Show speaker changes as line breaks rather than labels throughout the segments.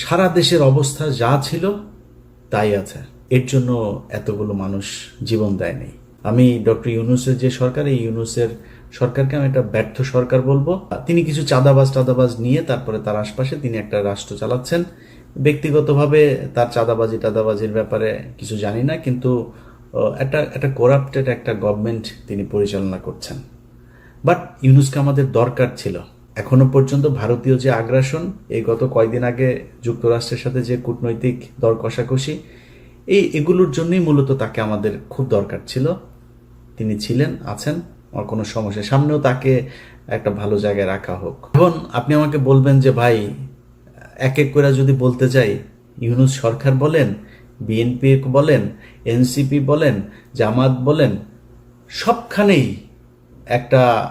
সারা দেশের অবস্থা যা ছিল, তাই আছে। এর জন্য এতগুলো মানুষ জীবন দেয়নি আমি ডক্টর ইউনুসের যে সরকার, এই ইউনুসের সরকারকে আমি একটা ব্যর্থ সরকার বলব। তিনি কিছু চাঁদাবাজ টাদাবাজ নিয়ে তারপরে তার আশপাশে তিনি একটা রাষ্ট্র চালাচ্ছেন। ব্যক্তিগতভাবে তার চাঁদাবাজি টাদাবাজির ব্যাপারে কিছু জানি না, কিন্তু একটা একটা করাপ্টেড একটা গভর্নমেন্ট তিনি পরিচালনা করছেন। বাট ইউনুসকে আমাদের দরকার ছিল। এখনও পর্যন্ত ভারতীয় যে আগ্রাসন, এই গত কয়দিন আগে যুক্তরাষ্ট্রের সাথে যে কূটনৈতিক দর কষাকষি, এই এগুলোর জন্যই মূলত তাকে আমাদের খুব দরকার ছিল। তিনি ছিলেন, আছেন, আমার কোনো সমস্যা সামনেও তাকে একটা ভালো জায়গায় রাখা হোক। এখন আপনি আমাকে বলবেন যে, ভাই, এক এক করে যদি বলতে যাই, ইউনুস সরকার বলেন, বিএনপি বলেন, এনসিপি বলেন, জামাত বলেন, সবখানেই একটা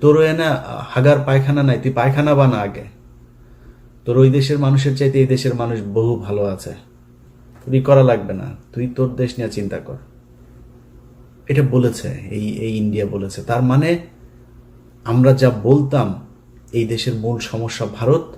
তোর না হাগার পায়খানা নাই, তুই পায়খানা বানা আগে। তোর ওই দেশের মানুষের চাইতে এই দেশের মানুষ বহু ভালো আছে। তুই করা লাগবে না, তুই তোর দেশ নিয়ে চিন্তা কর। এটা বলেছে, এই এই ইন্ডিয়া বলেছে। তার মানে আমরা যা বলতাম, এই দেশের মূল সমস্যা ভারত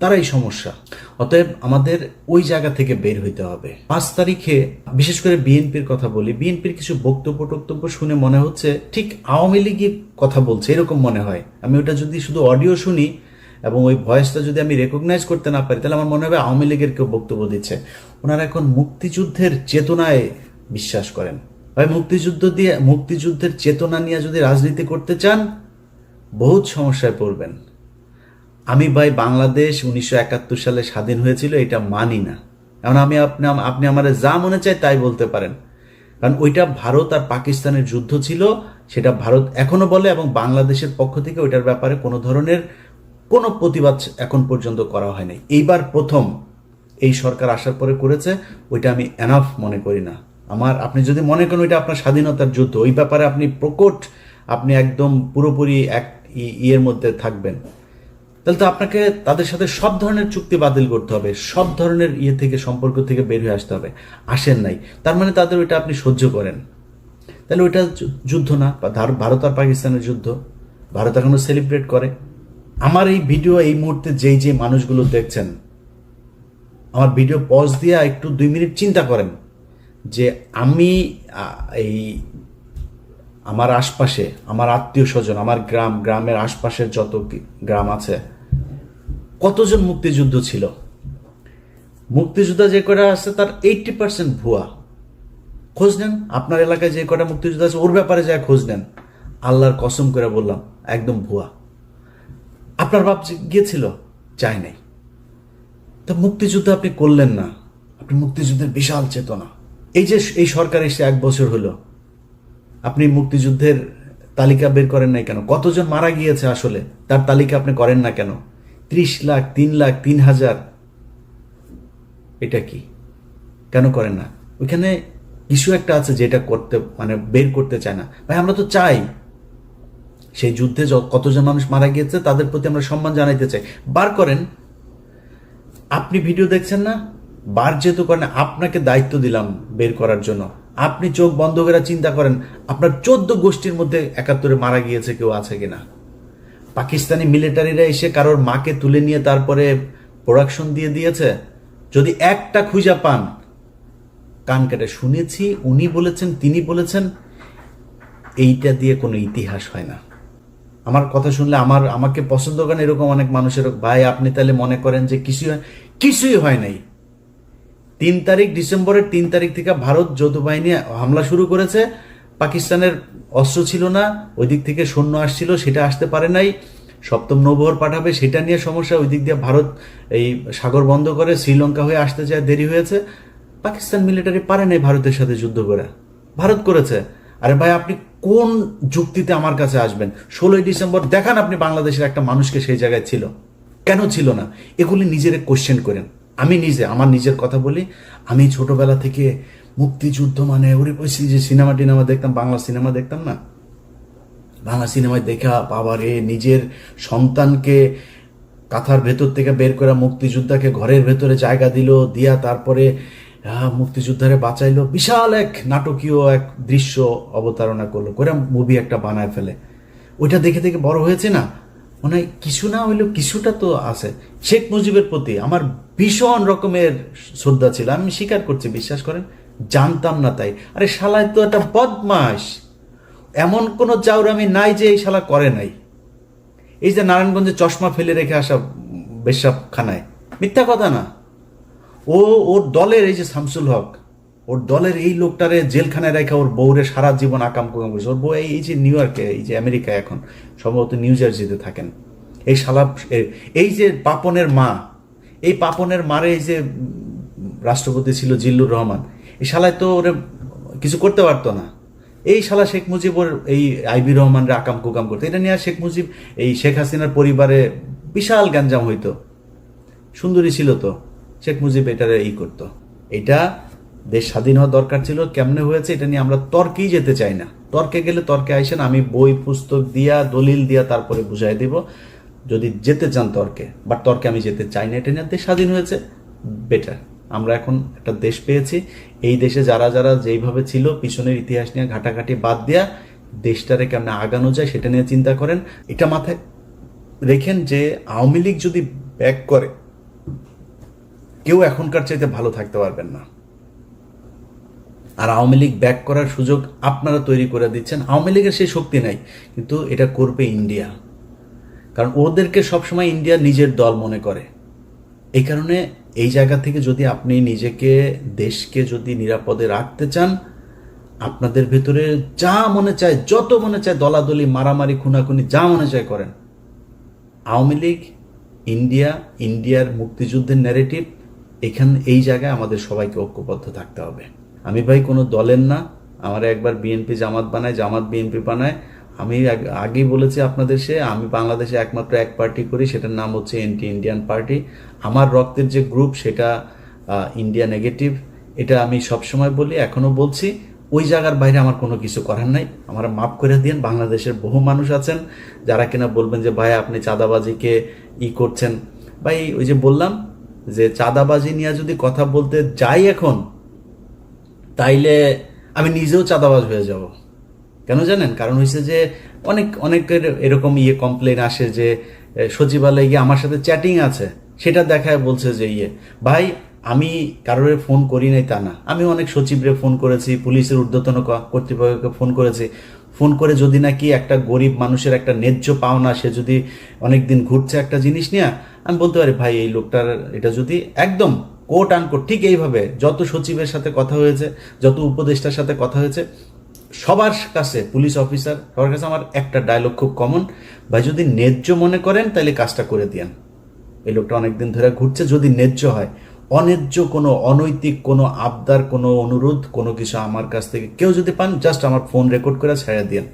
তারাই সমস্যা। অতএব আমাদের ওই জায়গা থেকে বের হইতে হবে। পাঁচ তারিখে, বিশেষ করে বিএনপির কথা বলি, বিএনপির কিছু বক্তব্য টক্তব্য শুনে মনে হচ্ছে ঠিক আওয়ামী লীগই কথা বলছে, এরকম মনে হয়। আমি ওটা যদি শুধু অডিও শুনি এবং ওই ভয়েসটা যদি আমি রেকগনাইজ করতে না পারি, তাহলে আমার মনে হবে আওয়ামী লীগের কেউ বক্তব্য দিচ্ছে। ওনারা এখন মুক্তিযুদ্ধের চেতনায় বিশ্বাস করেন। ভাই, মুক্তিযুদ্ধ দিয়ে, মুক্তিযুদ্ধের চেতনা নিয়ে যদি রাজনীতি করতে চান, বহুত সমস্যায় পড়বেন। আমি ভাই বাংলাদেশ উনিশশো একাত্তর সালে স্বাধীন হয়েছিল, এটা মানি না। এখন আমি আপনি আপনি আমার যা মনে চাই তাই বলতে পারেন। কারণ ওইটা ভারত আর পাকিস্তানের যুদ্ধ ছিল, সেটা ভারত এখনও বলে এবং বাংলাদেশের পক্ষ থেকে ওইটার ব্যাপারে কোনো ধরনের কোনো প্রতিবাদ এখন পর্যন্ত করা হয়নি এইবার প্রথম এই সরকার আসার পরে করেছে, ওইটা আমি এনাফ মনে করি না। আমার আপনি যদি মনে করেন ওইটা আপনার স্বাধীনতার যুদ্ধ, ওই ব্যাপারে আপনি প্রকট, আপনি একদম পুরোপুরি এক ইয়ের মধ্যে থাকবেন। তাহলে তো আপনাকে তাদের সাথে সব ধরনের চুক্তি বাতিল করতে হবে, সব ধরনের ইয়ে থেকে, সম্পর্ক থেকে বের হয়ে আসতে হবে। আসেন নাই। তার মানে তাদের ওইটা আপনি সহ্য করেন। তাহলে ওইটা যুদ্ধ না ভারত আর পাকিস্তানের যুদ্ধ। ভারত এখনও সেলিব্রেট করে। আমার এই ভিডিও এই মুহূর্তে যেই যে মানুষগুলো দেখছেন, আমার ভিডিও পজ দিয়ে একটু দুই মিনিট চিন্তা করেন যে আমি এই আমার আশপাশে, আমার আত্মীয় স্বজন, আমার গ্রাম, গ্রামের আশপাশের যত গ্রাম আছে কতজন মুক্তিযুদ্ধ ছিল? মুক্তিযোদ্ধা যে কটা আছে তার এইটটি পার্সেন্ট ভুয়া। খোঁজ নেন, আপনার এলাকায় যে কটা মুক্তিযোদ্ধা আছে, ওর ব্যাপারে যা খোঁজ নেন। আল্লাহর কসম করে বললাম, একদম ভুয়া। আপনার বাপ গিয়েছিল চাই নাই। তা মুক্তিযুদ্ধ আপনি করলেন না। আপনি মুক্তিযুদ্ধের বিশাল চেতনা। এই যে এই সরকার এসে এক বছর হলো, আপনি মুক্তিযুদ্ধের তালিকা বের করেন নাই কেন? কতজন মারা গিয়েছে আসলে? তার তালিকা আপনি করেন না কেন? ত্রিশ লাখ, তিন লাখ, তিন হাজার। এটা কি? কেন করেন না? ওইখানে কিছু একটা আছে যেটা করতে মানে বের করতে চায় না। ভাই, আমরা তো চাই। সেই যুদ্ধে কতজন মানুষ মারা গিয়েছে তাদের প্রতি আমরা সম্মান জানাইতে চাই। বার করেন। আপনি ভিডিও দেখছেন না? বার যেহেতু করেন, আপনাকে দায়িত্ব দিলাম বের করার জন্য। আপনি চোখ বন্ধ করে চিন্তা করেন, আপনার চোদ্দ গোষ্ঠীর মধ্যে একাত্তরে মারা গিয়েছে কেউ আছে কিনা? পাকিস্তানি মিলিটারিরা এসে কারোর মাকে তুলে নিয়ে তারপরে প্রোডাকশন দিয়ে দিয়েছে? যদি একটা খুঁজা পান, কান কেটে শুনেছি, উনি বলেছেন, তিনি বলেছেন, এইটা দিয়ে কোনো ইতিহাস হয় না। আমার কথা শুনলে আমার, আমাকে পছন্দ করেন এরকম অনেক মানুষের, ভাই, আপনি তাহলে মনে করেন যে কিছুই কিছুই হয় নাই। তিন তারিখ ডিসেম্বরের তিন তারিখ থেকে ভারত যৌথ বাহিনী হামলা শুরু করেছে। পাকিস্তানের অস্ত্র ছিল না, ওই দিক থেকে সৈন্য আসছিল, সেটা আসতে পারে নাই। সপ্তম নৌবহর পাঠাবে, সেটা নিয়ে সমস্যা। ওই দিক দিয়ে ভারত এই সাগর বন্ধ করে শ্রীলঙ্কা হয়ে আসতে চায়, দেরি হয়েছে। পাকিস্তান মিলিটারি পারে নাই ভারতের সাথে যুদ্ধ করে। ভারত করেছে। আরে ভাই, আপনি কোন যুক্তিতে আমার কাছে আসবেন? ষোলোই ডিসেম্বর, দেখান আপনি বাংলাদেশের একটা মানুষকে সেই জায়গায় ছিল। কেন ছিল না? এগুলি নিজের কোশ্চেন করেন। আমি নিজে, আমার নিজের কথা বলি। আমি ছোটবেলা থেকে মুক্তিযুদ্ধ মানে? ওরে যে সিনেমা টিনেমা দেখতাম, বাংলা সিনেমা দেখতাম না? বাংলা সিনেমায় দেখা বাবারে নিজের সন্তানকে কাঁথার ভেতর থেকে বের করে মুক্তিযোদ্ধাকে ঘরের ভেতরে জায়গা দিল, দিয়া তারপরে মুক্তিযোদ্ধারে বাঁচাইলো। বিশাল এক নাটকীয় এক দৃশ্য অবতারণা করল। করে মুভি একটা বানায় ফেলে। ওইটা দেখে দেখে বড় হয়েছে না? মনে হয় কিছু না হইলেও কিছুটা তো আছে। শেখ মুজিবের প্রতি আমার ভীষণ রকমের শ্রদ্ধা ছিল। আমি স্বীকার করছি, বিশ্বাস করেন। জানতাম না তাই। আরে শালায় তো একটা বদমাস এমন কোনো চাউরামি নাই যে এই শালা করে নাই। এই যে নারায়ণগঞ্জে চশমা ফেলে রেখে আসা বেশাব খানায় মিথ্যা কথা না। ও, ওর দলের এই যে শামসুল হক, ওর দলের এই লোকটারে জেলখানায় রেখে ওর বউরে সারা জীবন আকাম কুকাম করেছে ওর বউ এই যে নিউ ইয়র্কে, এই যে আমেরিকায় এখন, সম্ভবত নিউ জার্সিতে থাকেন। এই শালা এই যে পাপনের মা, এই পাপনের মারে এই যে রাষ্ট্রপতি ছিল জিল্লুর রহমান এই শালায় তো ওরে কিছু করতে পারতো না। এই শালা শেখ মুজিব ওর এই আইবি রহমানরা আকাম কুকাম করতো। এটা নিয়ে শেখ মুজিব এই শেখ হাসিনার পরিবারে বিশাল গ্যাঞ্জাম হইতো। সুন্দরী ছিল তো। শেখ মুজিব এটারে এই করতো। এটা দেশ স্বাধীন হওয়া দরকার ছিল, কেমনে হয়েছে এটা নিয়ে আমরা তর্কেই যেতে চাই না। তর্কে গেলে তর্কে আইসেন, আমি বই, পুস্তক দিয়া, দলিল দিয়া তারপরে বুঝাই দিব। যদি যেতে চান তর্কে, বাট তর্কে আমি যেতে চাই না, এটা নিয়ে দেশ স্বাধীন হয়েছে বেটার আমরা এখন একটা দেশ পেয়েছি। এই দেশে যারা যারা যেইভাবে ছিল, পিছনের ইতিহাস নিয়ে ঘাটাঘাটি বাদ দিয়া দেশটারে কেমনে আগানো যায় সেটা নিয়ে চিন্তা করেন। এটা মাথায় রেখেন যে আওয়ামী লীগ যদি ব্যাক করে, কেউ এখনকার চাইতে ভালো থাকতে পারবেন না। আর আওয়ামী লীগ ব্যাক করার সুযোগ আপনারা তৈরি করে দিচ্ছেন। আওয়ামী লীগের সেই শক্তি নাই, কিন্তু এটা করবে ইন্ডিয়া। কারণ ওদেরকে সবসময় ইন্ডিয়া নিজের দল মনে করে। এই কারণে এই জায়গা থেকে যদি আপনি নিজেকে, দেশকে যদি নিরাপদে রাখতে চান, আপনাদের ভেতরে যা মনে চায়, যত মনে চায়, দলাদলি, মারামারি, খুনাখুনি, যা মনে চায় করেন। আওয়ামী লীগ, ইন্ডিয়া, ইন্ডিয়ার মুক্তিযুদ্ধের ন্যারেটিভ এখান, এই জায়গায় আমাদের সবাইকে ঐক্যবদ্ধ থাকতে হবে। আমি ভাই, কোনো দলের না। আমার একবার বিএনপি জামাত বানায়, জামাত বিএনপি বানায় আমি আগ- আগেই বলেছি আপনাদের সে, আমি বাংলাদেশে একমাত্র এক পার্টি করি, সেটার নাম হচ্ছে এন্টি ইন্ডিয়ান পার্টি আমার রক্তের যে গ্রুপ সেটা ইন্ডিয়া নেগেটিভ এটা আমি সবসময় বলি, এখনও বলছি, ওই জায়গার বাইরে আমার কোনো কিছু করার নাই। আমার মাফ করে দিন বাংলাদেশের বহু মানুষ আছেন, যারা কিনা বলবেন যে, ভাই, আপনি চাঁদাবাজিকে ই করছেন। ভাই, ওই যে বললাম যে, চাঁদাবাজি নিয়ে যদি কথা বলতে যাই এখন, তাইলে আমি নিজেও চাঁদাবাজ হয়ে যাব। কেন জানেন? কারণ হয়েছে যে অনেক, অনেকের এরকম ইয়ে কমপ্লেন আসে যে সচিবালয়ে গিয়ে আমার সাথে চ্যাটিং আছে। সেটা দেখায় বলছে যে ইয়ে ভাই, আমি কারোর ফোন করি নাই তা না। আমি অনেক সচিবরে ফোন করেছি, পুলিশের ঊর্ধ্বতন কর্তৃপক্ষকে ফোন করেছি। ফোন করে যদি নাকি একটা গরিব মানুষের একটা ন্যায্য পাওনা, সে যদি অনেকদিন ঘুরছে একটা জিনিস নিয়ে, আমি বলতে পারি, ভাই, এই লোকটার, এটা যদি একদম কোট আনকোট ঠিক এইভাবে যত সচিবের সাথে কথা হয়েছে, যত উপদেষ্টার সাথে কথা হয়েছে সবার কাছে পুলিশ অফিসার সবার কাছে আমার একটা ডায়লগ খুব কমন ভাই, যদি ন্যায্য মনে করেন, তাহলে কাজটা করে দিয়ান। এই লোকটা অনেকদিন ধরে ঘুরছে, যদি ন্যায্য হয়। অন্যায্য কোনো অনৈতিক, কোনো আবদার, কোনো অনুরোধ, কোনো কিছু আমার কাছ থেকে, কেউ যদি পান জাস্ট আমার ফোন রেকর্ড করে ছেড়ে দিয়েন।